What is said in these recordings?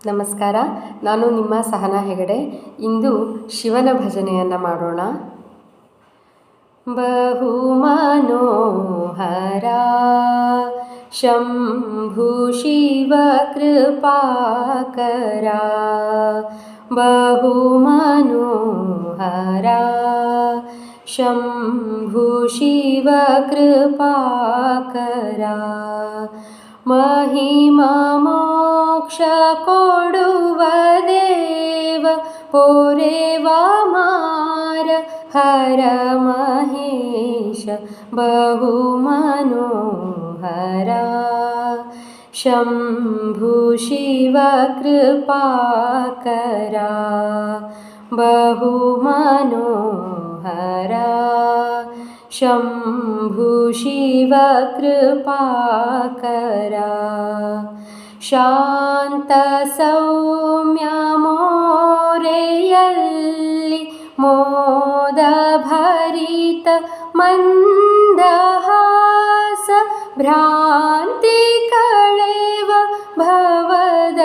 ನಮಸ್ಕಾರ ನಾನು ನಿಮ್ಮ ಸಹನಾ ಹೆಗಡೆ ಇಂದು ಶಿವನ ಭಜನೆಯನ್ನು ಮಾಡೋಣ ಬಹು ಮನೋಹರ ಶಂಭು ಶಿವ ಕೃಪಾಕರ ಬಹು ಮನೋಹರ ಶಂಭು ಶಿವ ಕೃಪಾಕರ महिमा मोक्ष कोडुव देव पोरेव मार हर महेश बहु मनोहरा। शम्भु शिव कृपाकरा बहु मनोहरा। शम्भु शिव कृपाकरा शान्तसौम्यमोरेयल्लि मोदभरित मन्दहास भ्रान्ति कळेव भवद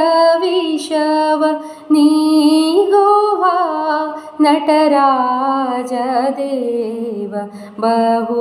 नीगुवा नटराजदेव बहु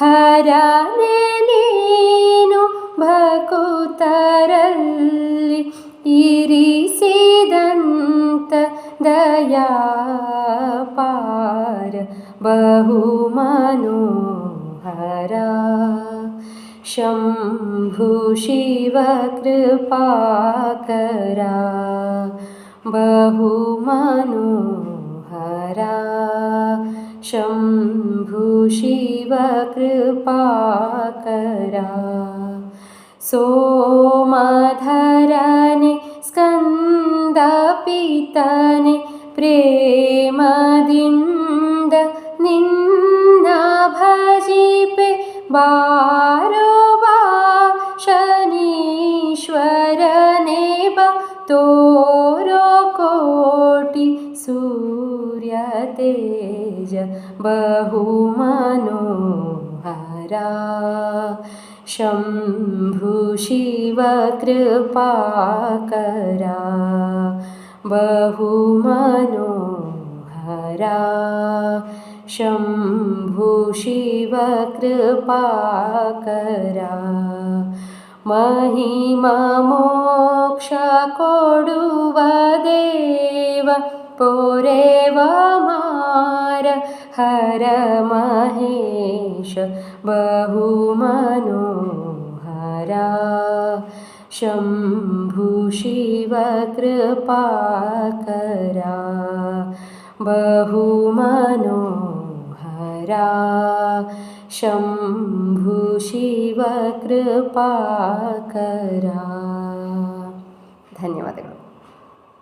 ಹರನೆ ನೀನು ಭಕುತರಲ್ಲಿ ಇರಿಸಿದಂತ ದಯಾಪಾರ ಬಹು ಮನೋಹರ ಶಂಭು ಶಿವ ಕೃಪಾಕರ शिव कृपाकरा सोमधरनि स्कन्द पितनि प्रेमदिन्द निभजिपे बारो वा शनीश्वरने बतो सूर्यतेज बहु मनोहरा शम्भु शिव कृपाकरा बहु मनोहरा शम्भु शिव कृपाकरा महिमा मोक्ष कोडुव देव पोरे मार हर महेश बहुमनोहरा मनोहरा। शंभु शिवक्रपाकरा बहु मनो धन्यवादः